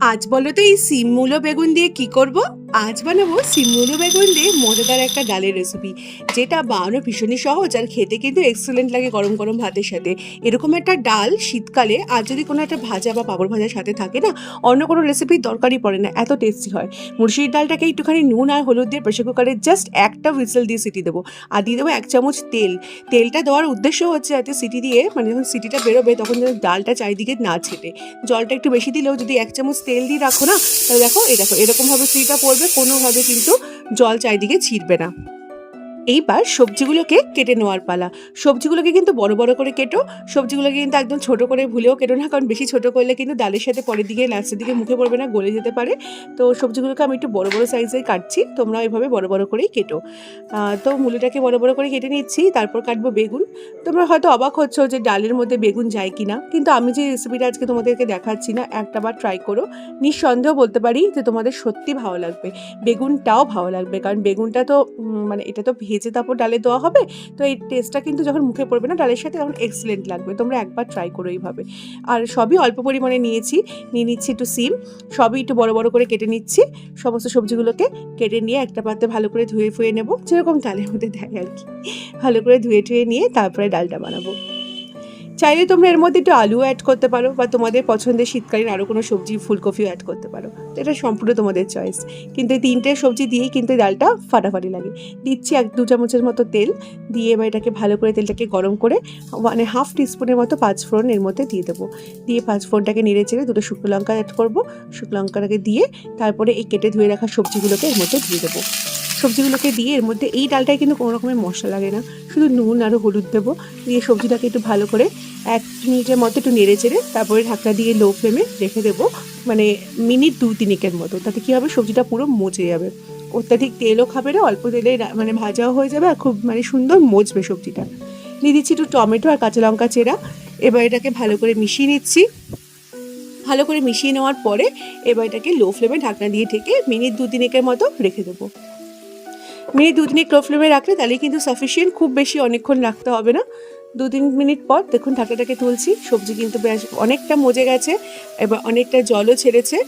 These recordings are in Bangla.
আজ বলো তো এই সিম মূলো বেগুন দিয়ে কি করব? আজ বানাবো সিম মূলো বেগুন দিয়ে মজাদার একটা ডালের রেসিপি যেটা বানানো ভীষণই সহজ আর খেতে কিন্তু এক্সেলেন্ট লাগে গরম গরম ভাতের সাথে। এরকম একটা ডাল শীতকালে আর যদি কোনো একটা ভাজা বা পাঁপড় ভাজার সাথে থাকে না, অন্য কোনো রেসিপির দরকারই পড়ে না, এত টেস্টি হয়। মুরশির ডালটাকে একটুখানি নুন আর হলুদ দিয়ে প্রেশার কুকারে জাস্ট একটা হুইসেল দিয়ে সিটি দেবো আর দিয়ে দেবো এক চামচ তেল। তেলটা দেওয়ার উদ্দেশ্য হচ্ছে যাতে সিটি দিয়ে মানে যখন সিটিটা বেরোবে তখন যেন ডালটা চারিদিকে না ছেটে। জলটা একটু বেশি দিলেও যদি এক চামচ তেল দিয়ে রাখো না, তাহলে দেখো, এই দেখো, এরকমভাবে সিটিটা পড়বে কোনোভাবে কিন্তু জল চারিদিকে ছিটবে না। এইবার সবজিগুলোকে কেটে নেওয়ার পালা। সবজিগুলোকে কিন্তু বড় বড় করে কেটো, সবজিগুলোকে কিন্তু একদম ছোট করে ভুলেও কেটো না, কারণ বেশি ছোট করলে কিন্তু ডালের সাথে পরের দিকে লাস্টের দিকে মুখে পড়বে না, গলে যেতে পারে। তো সবজিগুলোকে আমি একটু বড় বড় সাইজে কাটছি, তোমরা এভাবে বড় বড় করেই কেটো। তো মূলোটাকে বড় বড় করে কেটে নিচ্ছি, তারপর কাটবো বেগুন। তোমরা হয়তো অবাক হচ্ছ যে ডালের মধ্যে বেগুন যায় কি না কিন্তু আমি যে রেসিপিটা আজকে তোমাদেরকে দেখাচ্ছি না, একটা বার ট্রাই করো। নিঃসন্দেহ বলতে পারি যে তোমাদের সত্যি ভালো লাগবে, বেগুনটাও ভালো লাগবে, কারণ বেগুনটা তো মানে এটা তো ভেজে তারপর ডালে দেওয়া হবে। তো এই টেস্টটা কিন্তু যখন মুখে পড়বে না ডালের সাথে তখন এক্সেলেন্ট লাগবে। তোমরা একবার ট্রাই করো এইভাবে। আর সবই অল্প পরিমাণে নিয়েছি। নিয়ে নিচ্ছি একটু সিম। সবই একটু বড় বড় করে কেটে নিচ্ছি। সমস্ত সবজিগুলোকে কেটে নিয়ে একটা পাতে ভালো করে ধুয়ে ফুয়ে নেব। যেরকম ডালের মধ্যে দেয় আর কি। ভালো করে ধুয়ে টুয়ে নিয়ে তারপরে ডালটা বানাবো। চাইলে তোমরা এর মধ্যে একটু আলুও অ্যাড করতে পারো বা তোমাদের পছন্দের শীতকালীন আরও কোনো সবজি, ফুলকপিও অ্যাড করতে পারো। তো এটা সম্পূর্ণ তোমাদের চয়েস কিন্তু এই তিনটে সবজি দিয়েই কিন্তু ডালটা ফাটাফাটি লাগে। দিচ্ছি এক দু চামচের মতো তেল দিয়ে এবার এটাকে ভালো করে তেলটাকে গরম করে মানে হাফ টিস্পুনের মতো পাঁচফোড়ন এর মধ্যে দিয়ে দেবো। দিয়ে পাঁচফোড়নটাকে নেড়ে চেড়ে দুটো শুকনো লঙ্কা অ্যাড করব। শুকনো লঙ্কাটাকে দিয়ে তারপরে এই কেটে ধুয়ে রাখা সবজিগুলোকে এর মধ্যে দিয়ে দেবো। সবজিগুলোকে দিয়ে এর মধ্যে এই ডালটায় কিন্তু কোনো রকমের মশলা লাগে না। শুধু নুন আর হলুদ দেবো। দিয়ে সবজিটাকে একটু ভালো করে এক মিনিটের মতো একটু নেড়ে চেড়ে তারপরে ঢাকনা দিয়ে লো ফ্লেমে রেখে দেবো। মানে মিনিট দু তিনিকের মতো। তাতে কী হবে? সবজিটা পুরো মজে যাবে। অত্যাধিক তেলও খাবে না, অল্প তেলে মানে ভাজাও হয়ে যাবে আর খুব মানে সুন্দর মজবে সবজিটা। দিয়ে দিচ্ছি একটু টমেটো আর কাঁচা লঙ্কা চেরা। এবার এটাকে ভালো করে মিশিয়ে নিচ্ছি। ভালো করে মিশিয়ে নেওয়ার পরে এবার এটাকে লো ফ্লেমে ঢাকনা দিয়ে ঢেকে মিনিট দু তিনেকের মতো রেখে দেবো। মিনিট দু তিনেক লো ফ্লেমে রাখলে তাহলে কিন্তু সাফিসিয়েন্ট খুব বেশি অনেকক্ষণ রাখতে হবে না। দু তিন মিনিট পর দেখুন ঢাকাটাকে তুলছি, সবজি কিন্তু বেশ অনেকটা মজে গেছে, এবার অনেকটা জলও ছেড়েছে।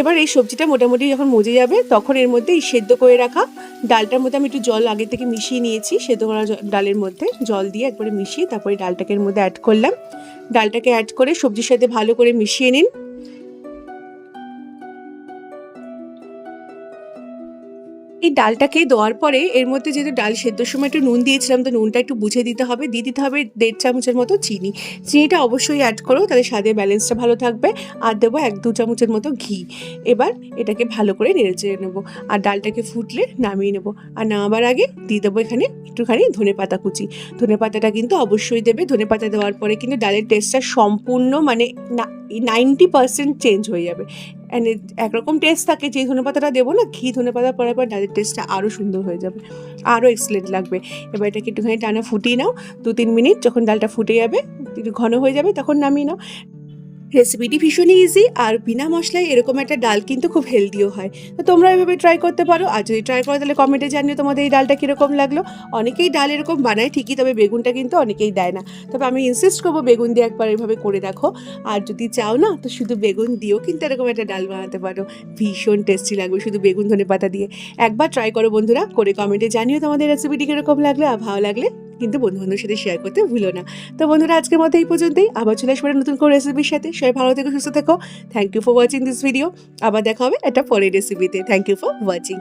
এবার এই সবজিটা মোটামুটি যখন মজে যাবে, তখন এর মধ্যে এই সেদ্ধ করে রাখা ডালটার মধ্যে আমি একটু জল আগে থেকে মিশিয়ে নিয়েছি, সেদ্ধ করা ডালের মধ্যে জল দিয়ে একবারে মিশিয়ে তারপরে ডালটাকে এর মধ্যে অ্যাড করলাম। ডালটাকে অ্যাড করে সবজির সাথে ভালো করে মিশিয়ে নিন। এই ডালটাকে দেওয়ার পরে এর মধ্যে যেহেতু ডাল সেদ্ধর সময় একটু নুন দিয়েছিলাম, তো নুনটা একটু বুঝে দিতে হবে। দিয়ে দিতে হবে দেড় চামচের মতো চিনি। চিনিটা অবশ্যই অ্যাড করো, তাহলে স্বাদের ব্যালেন্সটা ভালো থাকবে। আর দেবো এক দু চামচের মতো ঘি। এবার এটাকে ভালো করে নেড়ে চেড়ে নেব। আর ডালটাকে ফুটলে নামিয়ে নেব। আর নামাবার আগে দিয়ে দেবো এখানে একটুখানি ধনে পাতা কুচি। ধনে পাতাটা কিন্তু অবশ্যই দেবে। ধনে পাতা দেওয়ার পরে কিন্তু ডালের টেস্টটা সম্পূর্ণ মানে না নাইনটি পার্সেন্ট চেঞ্জ হয়ে যাবে। অ্যান্ড একরকম টেস্ট থাকে যে ধনে পাতাটা দেবো না, ঘি ধনে পাতা পরার পর ডালের টেস্টটা আরও সুন্দর হয়ে যাবে আরও এক্সেলেন্ট লাগবে। এবার এটাকে একটুখানি টানা ফুটিয়ে নাও দু তিন মিনিট, যখন ডালটা ফুটে যাবে ঘন হয়ে যাবে, তখন নামিয়ে নাও। রেসিপিটি ভীষণই ইজি আর বিনা মশলায় এরকম একটা ডাল কিন্তু খুব হেলদিও হয়। তো তোমরা এভাবে ট্রাই করতে পারো আর যদি ট্রাই করো তাহলে কমেন্টে জানিও তোমাদের এই ডালটা কীরকম লাগল। অনেকেই ডাল এরকম বানায় ঠিকই, তবে বেগুনটা কিন্তু অনেকেই দেয় না। তবে আমি ইনসিস্ট করব বেগুন দিয়ে একবার এভাবে করে দেখো। আর যদি চাও না, তো শুধু বেগুন দিয়েও কিন্তু এরকম একটা ডাল বানাতে পারো। ভীষণ টেস্টি লাগবে শুধু বেগুন ধনে পাতা দিয়ে। একবার ট্রাই করো বন্ধুরা, করে কমেন্টে জানিও তোমাদের রেসিপিটি কীরকম লাগল আর ভালো লাগলে কিন্তু বন্ধু বান্ধবের সাথে শেয়ার করতে ভুলো না। তো বন্ধুরা, আজকের মতো এই পর্যন্তই। আবার চলে আসবে নতুন কোনো রেসিপির সাথে। সবাই ভালো থেকো, সুস্থ থেকো। Thank you for watching this video আবার দেখা হবে একটা পরের রেসিপিতে থ্যাংক ইউ ফর ওয়াচিং